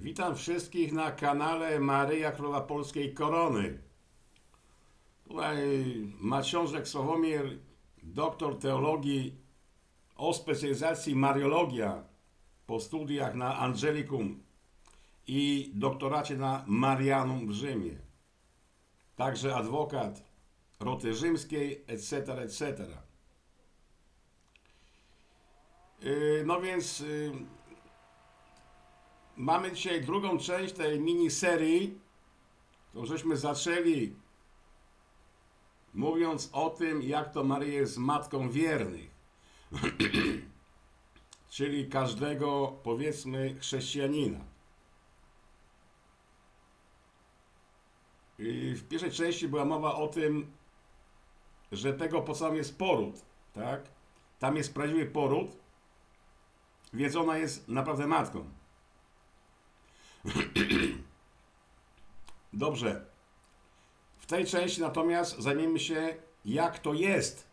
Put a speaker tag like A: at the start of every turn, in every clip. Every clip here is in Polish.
A: Witam wszystkich na kanale Maryja Królowa Polskiej Korony. Tutaj Maciążek Sławomir, doktor teologii o specjalizacji Mariologia po studiach na Angelicum i doktoracie na Marianum w Rzymie. Także adwokat roty rzymskiej, etc., etc. Yy, No więc yy, mamy dzisiaj drugą część tej miniserii, którą żeśmy zaczęli mówiąc o tym, jak to Maryja jest matką wiernych. Czyli każdego, powiedzmy, chrześcijanina. I w pierwszej części była mowa o tym, że tego po co jest poród, tak? Tam jest prawdziwy poród, więc ona jest naprawdę matką. Dobrze. W tej części natomiast zajmiemy się, jak to jest,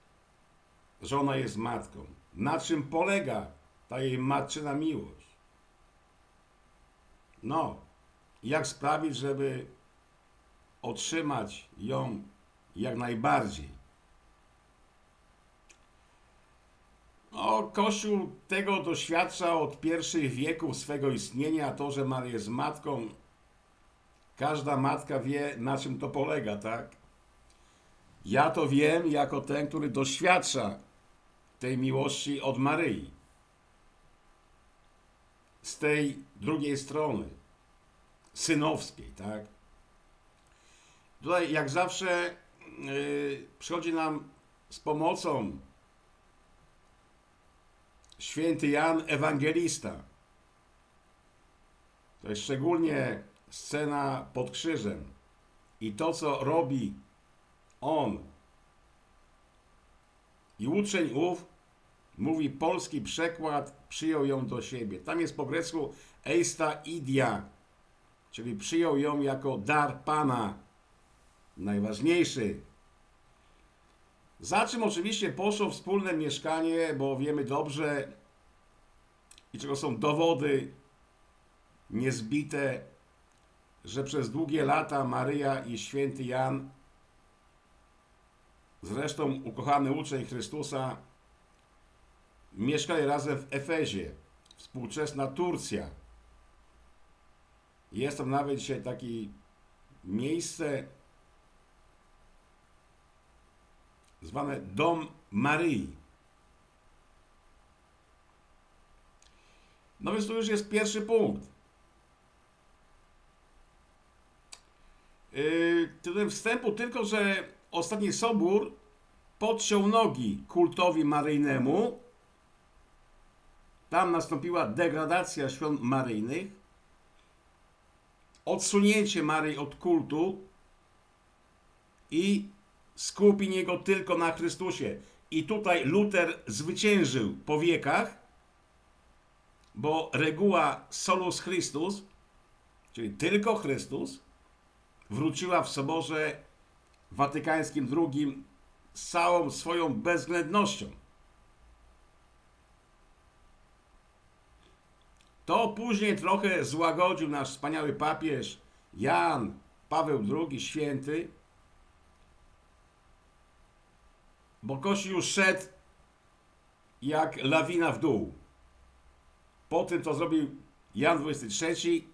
A: że ona jest matką. Na czym polega ta jej matczyna miłość. No, jak sprawić, żeby otrzymać ją jak najbardziej. No, Kościół tego doświadcza od pierwszych wieków swego istnienia, to, że Maria jest matką. Każda matka wie, na czym to polega, tak? Ja to wiem jako ten, który doświadcza tej miłości od Maryi. Z tej drugiej strony, synowskiej, tak? Tutaj, jak zawsze, yy, przychodzi nam z pomocą święty Jan Ewangelista. To jest szczególnie scena pod krzyżem. I to, co robi on. I uczeń ów, mówi polski przekład, przyjął ją do siebie. Tam jest po grecku eista idia, czyli przyjął ją jako dar Pana. Najważniejszy. Za czym oczywiście poszło wspólne mieszkanie, bo wiemy dobrze i czego są dowody niezbite, że przez długie lata Maryja i święty Jan, zresztą ukochany uczeń Chrystusa, mieszkali razem w Efezie, współczesna Turcja. Jest tam nawet dzisiaj takie miejsce zwane Dom Maryi. No więc to już jest pierwszy punkt. Yy, tytułem wstępu tylko, że ostatni sobór podciął nogi kultowi maryjnemu. Tam nastąpiła degradacja świąt maryjnych, odsunięcie Maryi od kultu i skupienie go tylko na Chrystusie. I tutaj Luter zwyciężył po wiekach, bo reguła solus Christus, czyli tylko Chrystus, wróciła w Soborze Watykańskim II z całą swoją bezwzględnością. To później trochę złagodził nasz wspaniały papież Jan Paweł II, święty, bo już szedł jak lawina w dół. Po tym, co zrobił Jan XXIII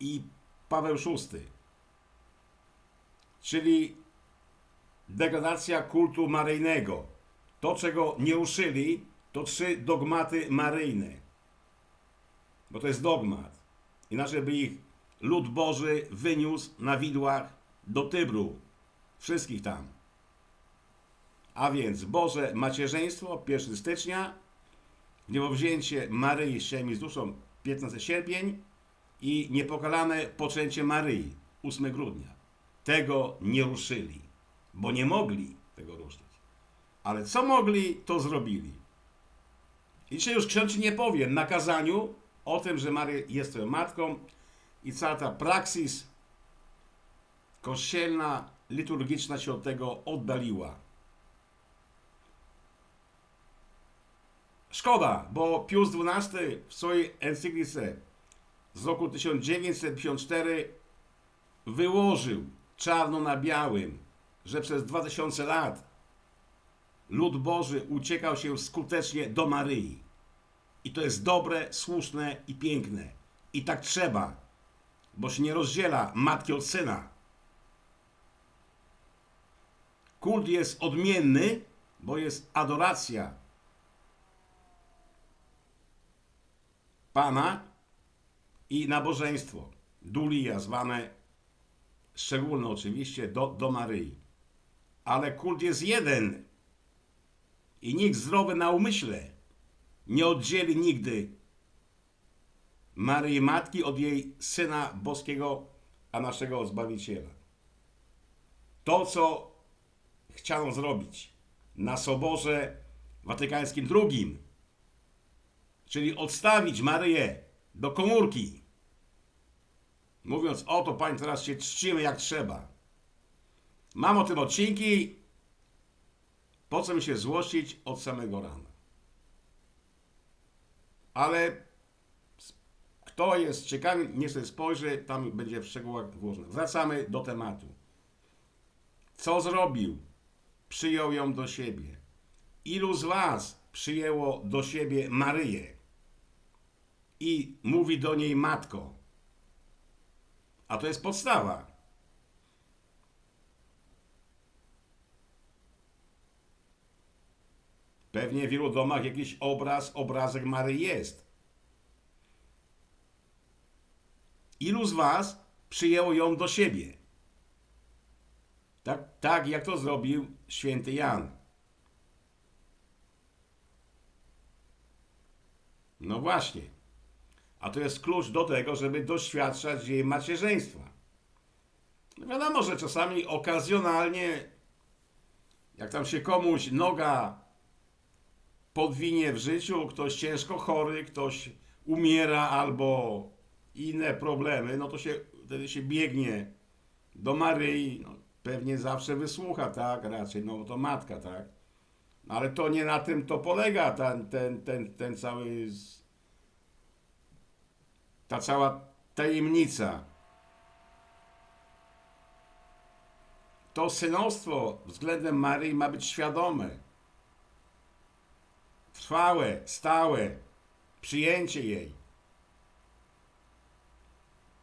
A: i Paweł VI. Czyli degradacja kultu maryjnego. To, czego nie uszyli, to trzy dogmaty maryjne. Bo to jest dogmat. Inaczej by ich lud Boży wyniósł na widłach do Tybru. Wszystkich tam. A więc Boże macierzyństwo 1 stycznia, niebowzięcie Maryi z ziemi z duszą 15 sierpień i niepokalane poczęcie Maryi 8 grudnia. Tego nie ruszyli, bo nie mogli tego ruszyć. Ale co mogli, to zrobili. I dzisiaj już ksiądz nie powie na kazaniu o tym, że Maria jest twoją matką i cała ta praksis kościelna, liturgiczna się od tego oddaliła. Szkoda, bo Pius XII w swojej encyklice z roku 1954 wyłożył czarno na białym, że przez 2000 lat lud Boży uciekał się skutecznie do Maryi. I to jest dobre, słuszne i piękne. I tak trzeba, bo się nie rozdziela matki od syna. Kult jest odmienny, bo jest adoracja Pana i nabożeństwo. Dulia, zwane szczególne oczywiście, do, do Maryi. Ale kult jest jeden. I nikt zdrowy na umyśle nie oddzieli nigdy Maryi Matki od jej Syna Boskiego, a naszego Zbawiciela. To, co chciano zrobić na Soborze Watykańskim II, czyli odstawić Maryję do komórki, mówiąc, oto Pani, teraz się czcimy jak trzeba. Mam o tym odcinki, po co mi się złościć od samego rana. Ale kto jest ciekawy, niech sobie spojrzy, tam będzie w szczegółach włożone. Wracamy do tematu. Co zrobił? Przyjął ją do siebie. Ilu z was przyjęło do siebie Maryję? I mówi do niej matko. A to jest podstawa. Pewnie w wielu domach jakiś obraz, obrazek Maryi jest. Ilu z was przyjęło ją do siebie? Tak, tak jak to zrobił święty Jan. No właśnie. A to jest klucz do tego, żeby doświadczać jej macierzyństwa. Wiadomo, że czasami okazjonalnie, jak tam się komuś noga podwinie w życiu, ktoś ciężko chory, ktoś umiera albo inne problemy, no to się wtedy się biegnie do Maryi, no, pewnie zawsze wysłucha, tak, raczej, no to matka, tak. No, ale to nie na tym to polega, ten, ten, ten, ten cały, ta cała tajemnica. To synostwo względem Maryi ma być świadome trwałe, stałe przyjęcie jej.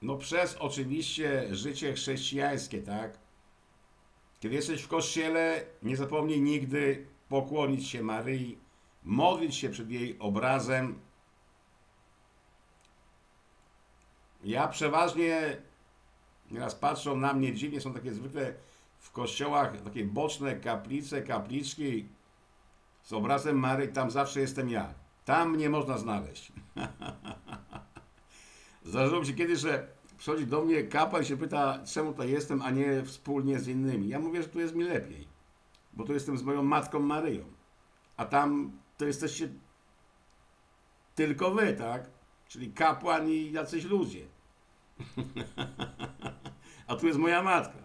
A: No przez oczywiście życie chrześcijańskie, tak? Kiedy jesteś w kościele, nie zapomnij nigdy pokłonić się Maryi, modlić się przed jej obrazem. Ja przeważnie, nieraz patrzą na mnie dziwnie, są takie zwykle w kościołach takie boczne kaplice, kapliczki, z obrazem Maryi, tam zawsze jestem ja. Tam mnie można znaleźć. Zdarzyło mi się kiedyś, że przychodzi do mnie kapłan i się pyta, czemu to jestem, a nie wspólnie z innymi. Ja mówię, że tu jest mi lepiej, bo tu jestem z moją matką Maryją. A tam to jesteście tylko wy, tak? Czyli kapłan i jacyś ludzie. a tu jest moja matka.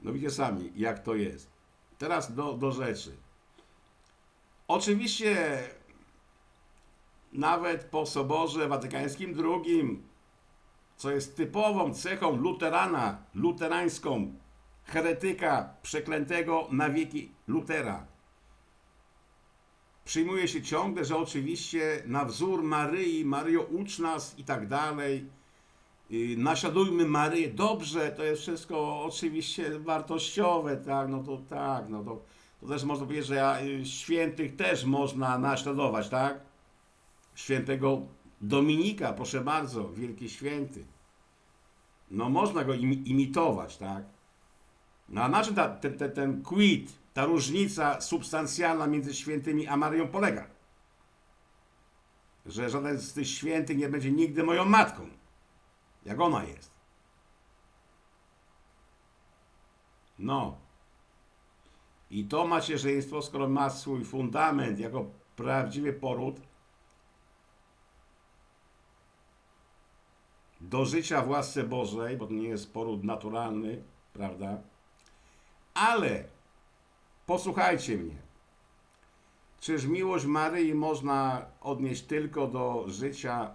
A: No widzicie sami, jak to jest. Teraz do, do rzeczy. Oczywiście nawet po Soborze Watykańskim II, co jest typową cechą luterana, luterańską, heretyka przeklętego na wieki Lutera. Przyjmuje się ciągle, że oczywiście na wzór Maryi, Maryjo ucz nas i tak dalej, naśladujmy Maryję. Dobrze, to jest wszystko oczywiście wartościowe, tak, no to tak, no to, to też można powiedzieć, że ja, y, świętych też można naśladować, tak? Świętego Dominika, proszę bardzo, wielki święty. No można go im, imitować, tak? No a na czym ta, ten, ten, ten quid, ta różnica substancjalna między świętymi a Maryją polega? Że żaden z tych świętych nie będzie nigdy moją matką, jak ona jest. No. I to macierzyństwo, skoro ma swój fundament jako prawdziwy poród, do życia w łasce Bożej, bo to nie jest poród naturalny, prawda? Ale posłuchajcie mnie. Czyż miłość Maryi można odnieść tylko do życia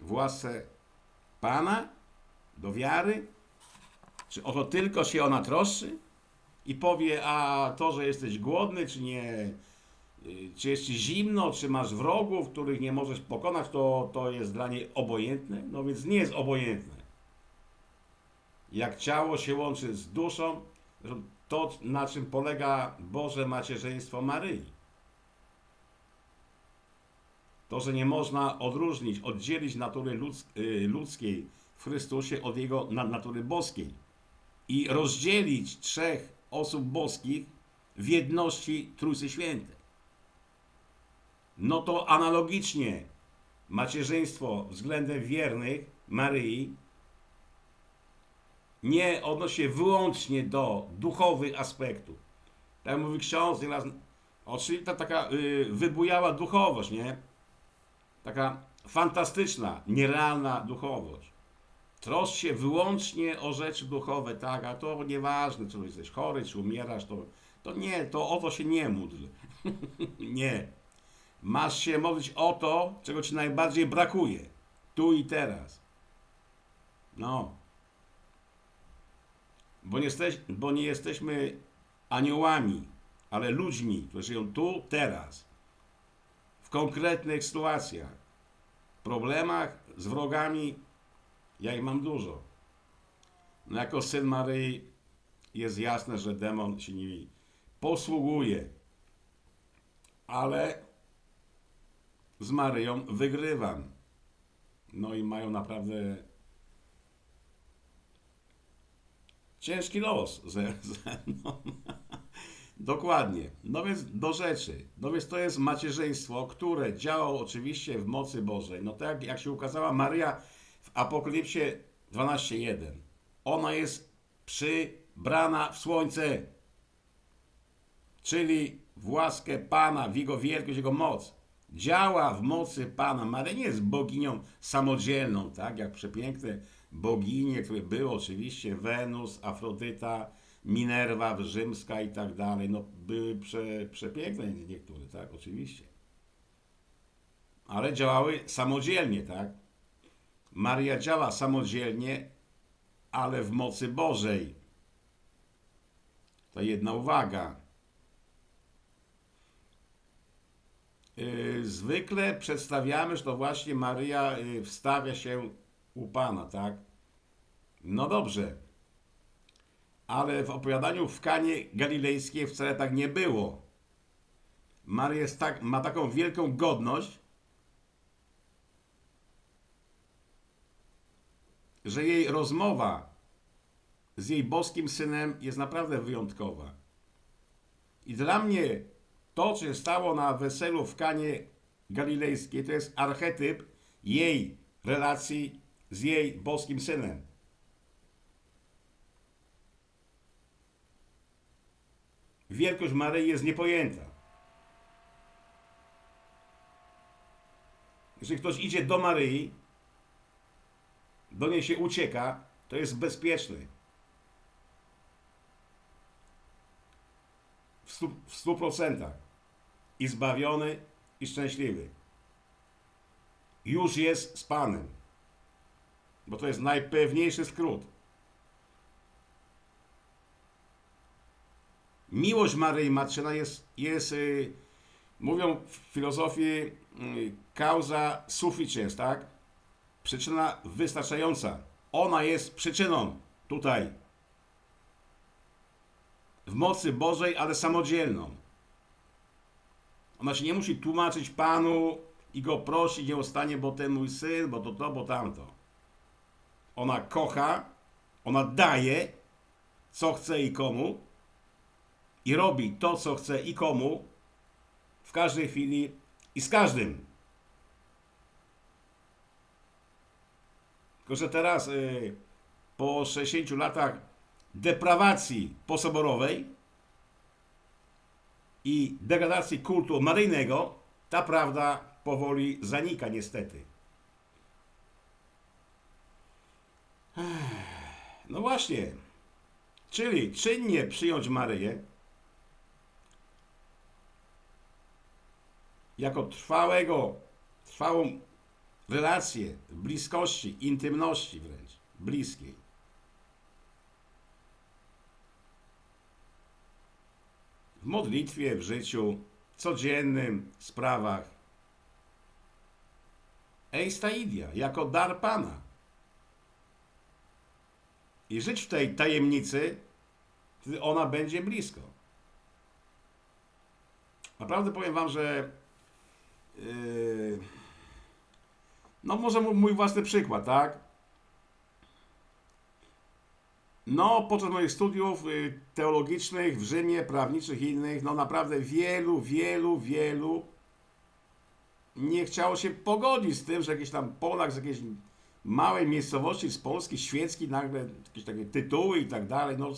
A: w łasce Pana? Do wiary? Czy o to tylko się ona troszczy? I powie, a to, że jesteś głodny, czy nie, y, czy jest ci zimno, czy masz wrogów, których nie możesz pokonać, to, to jest dla niej obojętne? No więc nie jest obojętne. Jak ciało się łączy z duszą, to na czym polega Boże macierzyństwo Maryi. To, że nie można odróżnić, oddzielić natury y, ludzkiej w Chrystusie od Jego na- natury boskiej i rozdzielić trzech osób boskich w jedności Trójcy Świętej. No to analogicznie macierzyństwo względem wiernych Maryi nie odnosi się wyłącznie do duchowych aspektów. Tak mówi ksiądz nieraz, o, czyli ta taka y, wybujała duchowość, nie? Taka fantastyczna, nierealna duchowość. Troszcz się wyłącznie o rzeczy duchowe, tak, a to nieważne, czy jesteś chory, czy umierasz, to, to nie, to o to się nie módl. nie. Masz się modlić o to, czego ci najbardziej brakuje. Tu i teraz. No. Bo nie, jesteś, bo nie jesteśmy aniołami, ale ludźmi, którzy żyją tu, teraz. Konkretnych sytuacjach. Problemach z wrogami, ja ich mam dużo. No jako syn Maryi jest jasne, że demon się nimi posługuje. Ale z Maryją wygrywam. No i mają naprawdę ciężki los ze, ze mną. Dokładnie. No więc do rzeczy. No więc to jest macierzyństwo, które działało oczywiście w mocy Bożej. No tak jak, się ukazała Maryja w Apokalipsie 12.1. Ona jest przybrana w słońce, czyli w łaskę Pana, w Jego wielkość, Jego moc. Działa w mocy Pana. Maryja nie jest boginią samodzielną, tak jak przepiękne boginie, które były oczywiście, Wenus, Afrodyta, Minerva rzymska i tak dalej. No były prze, przepiękne niektóre, tak, oczywiście. Ale działały samodzielnie, tak. Maria działa samodzielnie, ale w mocy Bożej. To jedna uwaga. Yy, Zwykle przedstawiamy, że to właśnie Maryja yy, wstawia się u Pana, tak? No dobrze. Ale w opowiadaniu w Kanie Galilejskiej wcale tak nie było. Maria jest tak, ma taką wielką godność, że jej rozmowa z jej boskim synem jest naprawdę wyjątkowa. I dla mnie to, co się stało na weselu w Kanie Galilejskiej, to jest archetyp jej relacji z jej boskim synem. Wielkość Maryi jest niepojęta. Jeżeli ktoś idzie do Maryi, do niej się ucieka, to jest bezpieczny. W stu, w stu procentach. I zbawiony, i szczęśliwy. Już jest z Panem. Bo to jest najpewniejszy skrót. Miłość Maryi Matczyna jest, jest y, mówią w filozofii, y, causa sufficiens, tak? Przyczyna wystarczająca. Ona jest przyczyną tutaj. W mocy Bożej, ale samodzielną. Ona się nie musi tłumaczyć Panu i go prosić nieustannie, bo ten mój syn, bo to to, bo tamto. Ona kocha, ona daje, co chce i komu, i robi to, co chce i komu, w każdej chwili i z każdym. Tylko, że teraz y, po 60 latach deprawacji posoborowej i degradacji kultu maryjnego, ta prawda powoli zanika niestety. No właśnie, czyli czynnie przyjąć Maryję jako trwałego, trwałą relacje, bliskości, intymności wręcz, bliskiej. W modlitwie, w życiu, codziennym sprawach. Eistaidia, jako dar Pana. I żyć w tej tajemnicy, wtedy ona będzie blisko. Naprawdę powiem Wam, że no może mój własny przykład, tak? No, podczas moich studiów y, teologicznych w Rzymie, prawniczych i innych, no naprawdę wielu, wielu, wielu nie chciało się pogodzić z tym, że jakiś tam Polak z jakiejś małej miejscowości z Polski, świecki, nagle jakieś takie tytuły i tak dalej, no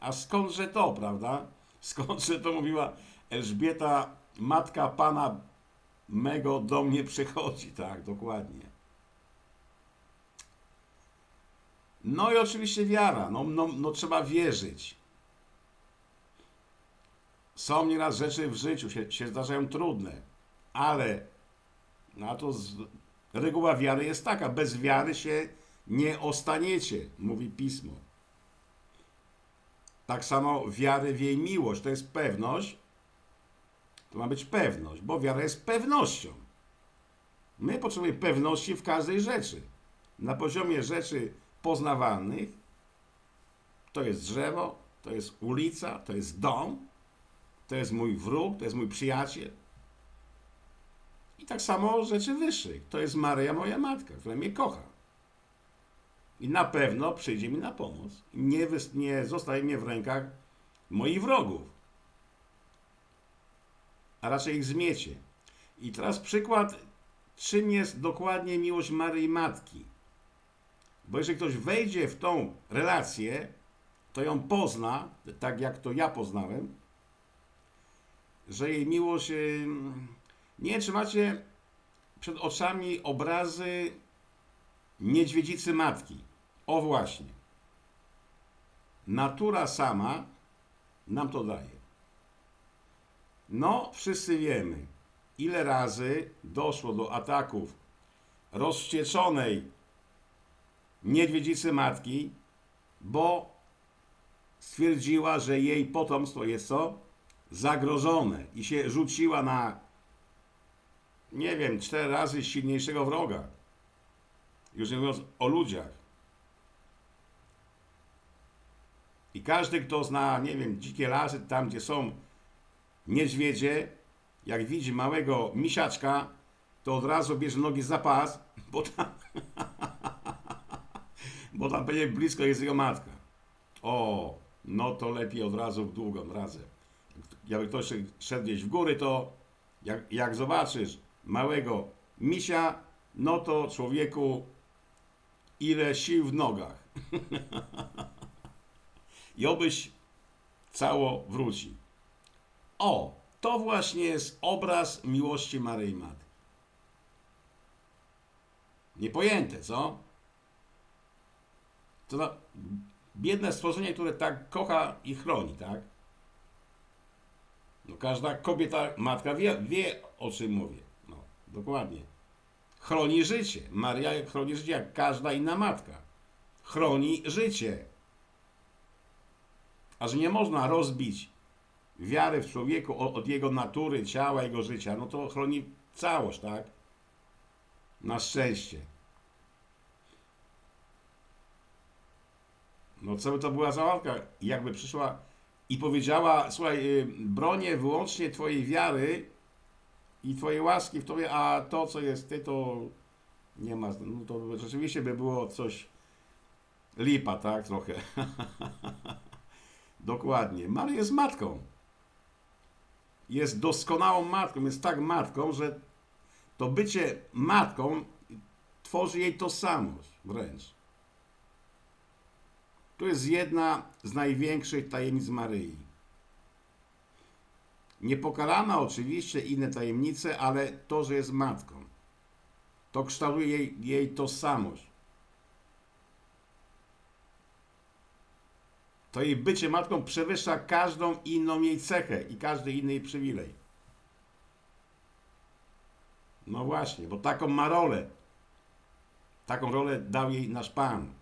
A: a skądże to, prawda? Skądże to mówiła Elżbieta, matka Pana mego do mnie przychodzi, tak, dokładnie. No i oczywiście wiara, no, no, no trzeba wierzyć. Są nieraz rzeczy w życiu, się, się zdarzają trudne, ale no to z, reguła wiary jest taka, bez wiary się nie ostaniecie, mówi Pismo. Tak samo wiary w jej miłość, to jest pewność, to ma być pewność, bo wiara jest pewnością. My potrzebujemy pewności w każdej rzeczy. Na poziomie rzeczy poznawalnych to jest drzewo, to jest ulica, to jest dom, to jest mój wróg, to jest mój przyjaciel. I tak samo rzeczy wyższych. To jest Maryja, moja matka, która mnie kocha. I na pewno przyjdzie mi na pomoc. Nie, nie zostaje mnie w rękach moich wrogów. A raczej ich zmiecie. I teraz przykład, czym jest dokładnie miłość Maryi Matki. Bo jeżeli ktoś wejdzie w tą relację, to ją pozna, tak jak to ja poznałem, że jej miłość. Nie czy macie przed oczami obrazy niedźwiedzicy matki. O właśnie. Natura sama nam to daje. No, wszyscy wiemy, ile razy doszło do ataków rozwścieczonej niedźwiedzicy matki, bo stwierdziła, że jej potomstwo jest co? Zagrożone i się rzuciła na, nie wiem, cztery razy silniejszego wroga. Już nie mówiąc o ludziach. I każdy, kto zna, nie wiem, dzikie lasy, tam gdzie są niedźwiedzie, jak widzi małego misiaczka, to od razu bierze nogi za pas, bo tam bo tam będzie blisko jest jego matka. O, no to lepiej od razu w długą drodze. Jakby ktoś szedł gdzieś w góry, to jak, jak zobaczysz małego misia, no to człowieku ile sił w nogach. I obyś cało wróci. O, to właśnie jest obraz miłości Maryi Matki. Niepojęte, co? To na, biedne stworzenie, które tak kocha i chroni, tak? No każda kobieta, matka wie, wie o czym mówię. No, dokładnie. Chroni życie. Maria chroni życie jak każda inna matka. Chroni życie. A że nie można rozbić wiary w człowieku od, jego natury, ciała, jego życia, no to chroni całość, tak? Na szczęście. No co by to była za matka? Jakby przyszła i powiedziała, słuchaj, y, bronię wyłącznie twojej wiary i twojej łaski w tobie, a to, co jest ty, to nie ma, no to rzeczywiście by było coś lipa, tak, trochę. Dokładnie. Maria jest matką. Jest doskonałą matką, jest tak matką, że to bycie matką tworzy jej tożsamość wręcz. To jest jedna z największych tajemnic Maryi. Niepokalana oczywiście inne tajemnice, ale to, że jest matką, to kształtuje jej, jej tożsamość. To jej bycie matką przewyższa każdą inną jej cechę i każdy inny jej przywilej. No właśnie, bo taką ma rolę. Taką rolę dał jej nasz Pan.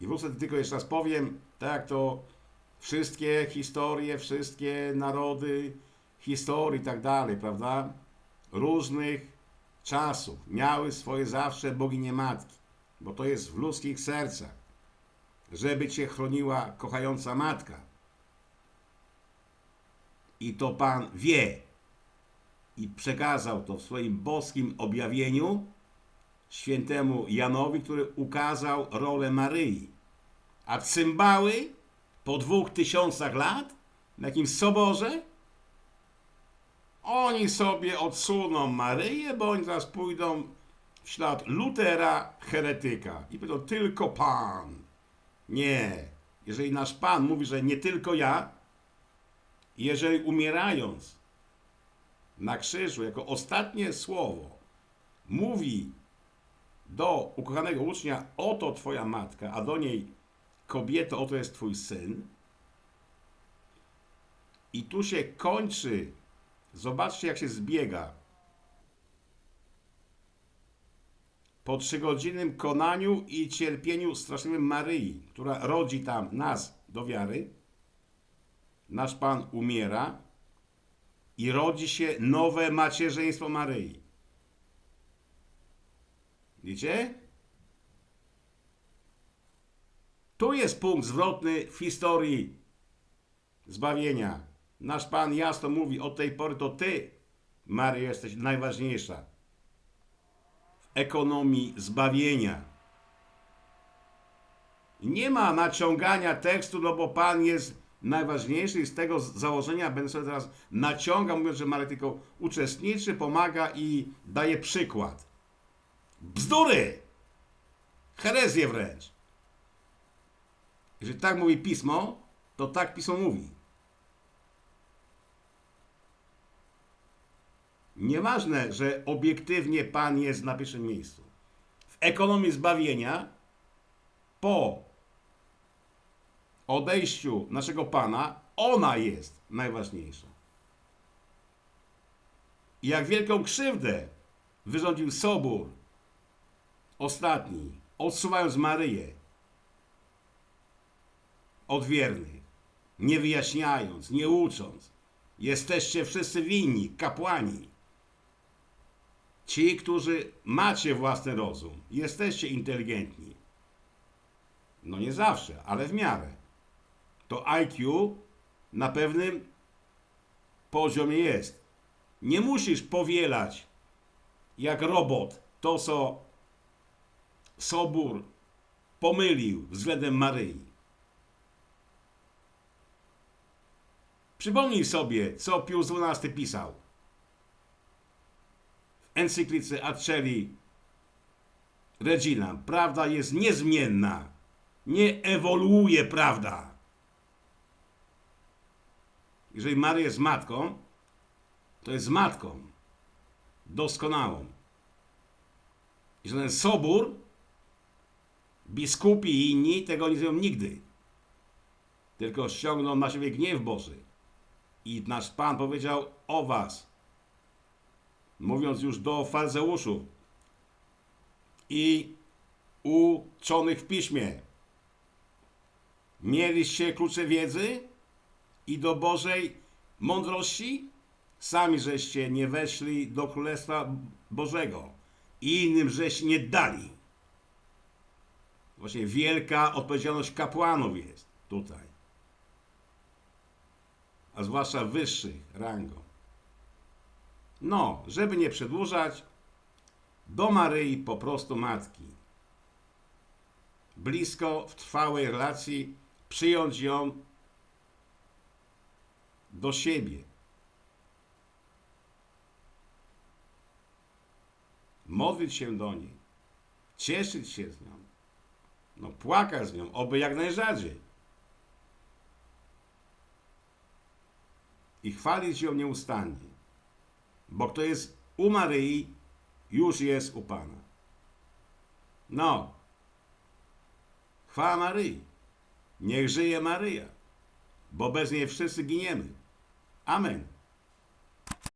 A: I wrócę tylko jeszcze raz powiem, tak to wszystkie historie, wszystkie narody, historii i tak dalej, prawda? Różnych czasów miały swoje zawsze boginie matki, bo to jest w ludzkich sercach, żeby cię chroniła kochająca matka. I to Pan wie i przekazał to w swoim boskim objawieniu świętemu Janowi, który ukazał rolę Maryi. A cymbały po dwóch tysiącach lat na jakimś soborze oni sobie odsuną Maryję, oni teraz pójdą w ślad Lutera, heretyka. I powiedzą, tylko Pan. Nie. Jeżeli nasz Pan mówi, że nie tylko ja, jeżeli umierając na krzyżu jako ostatnie słowo mówi do ukochanego ucznia, oto twoja matka, a do niej kobieto, oto jest twój syn. I tu się kończy, zobaczcie jak się zbiega. Po trzygodzinnym konaniu i cierpieniu straszliwym Maryi, która rodzi tam nas do wiary, nasz Pan umiera i rodzi się nowe macierzyństwo Maryi. Widzicie? Tu jest punkt zwrotny w historii zbawienia. Nasz Pan jasno mówi, od tej pory to Ty, Maryjo, jesteś najważniejsza ekonomii zbawienia. Nie ma naciągania tekstu, no bo Pan jest najważniejszy i z tego założenia będę sobie teraz naciągał, mówiąc, że Maria tylko uczestniczy, pomaga i daje przykład. Bzdury! Herezję wręcz. Jeżeli tak mówi pismo, to tak pismo mówi. Nieważne, że obiektywnie Pan jest na pierwszym miejscu. W ekonomii zbawienia po odejściu naszego Pana ona jest najważniejsza. Jak wielką krzywdę wyrządził Sobór ostatni, odsuwając Maryję od wiernych, nie wyjaśniając, nie ucząc. Jesteście wszyscy winni, kapłani. Ci, którzy macie własny rozum, jesteście inteligentni. No nie zawsze, ale w miarę. To IQ na pewnym poziomie jest. Nie musisz powielać jak robot to, co Sobór pomylił względem Maryi. Przypomnij sobie, co Pius XII pisał encyklice Aceli Regina. Prawda jest niezmienna. Nie ewoluuje prawda. Jeżeli Maria jest matką, to jest matką doskonałą. I że ten sobór, biskupi i inni tego nie zrobią nigdy. Tylko ściągną na siebie gniew Boży. I nasz Pan powiedział o was, mówiąc już do faryzeuszów i uczonych w piśmie. Mieliście klucze wiedzy i do Bożej mądrości? Sami żeście nie weszli do Królestwa Bożego i innym żeście nie dali. Właśnie wielka odpowiedzialność kapłanów jest tutaj a zwłaszcza wyższych rangą. No, żeby nie przedłużać, do Maryi po prostu matki. Blisko, w trwałej relacji, przyjąć ją do siebie. Modlić się do niej, cieszyć się z nią, no płakać z nią, oby jak najrzadziej. i chwalić ją nieustannie. Bo kto jest u Maryi, już jest u Pana. No, chwała Maryi. Niech żyje Maryja, bo bez niej wszyscy giniemy. Amen.